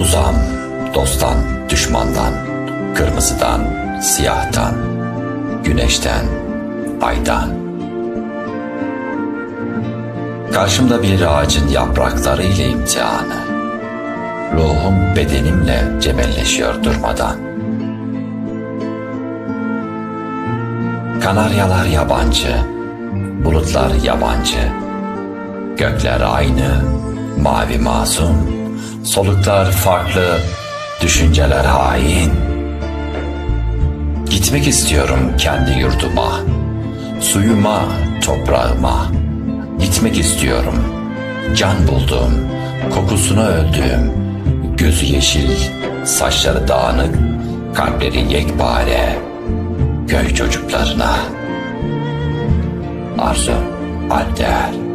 Uzam dosttan, düşmandan, kırmızıdan, siyahtan, güneşten, aydan. Karşımda bir ağacın yaprakları ile imtihanı. Ruhum bedenimle cebelleşiyor durmadan. Kanaryalar yabancı, bulutlar yabancı. Gökler aynı, mavi masum, soluklar farklı, düşünceler hain. Gitmek istiyorum kendi yurduma, suyuma, toprağıma. Gitmek istiyorum, can buldum, kokusunu öldüğüm, gözü yeşil, saçları dağınık, kalpleri yekpare, köy çocuklarına. Arzu, Alder.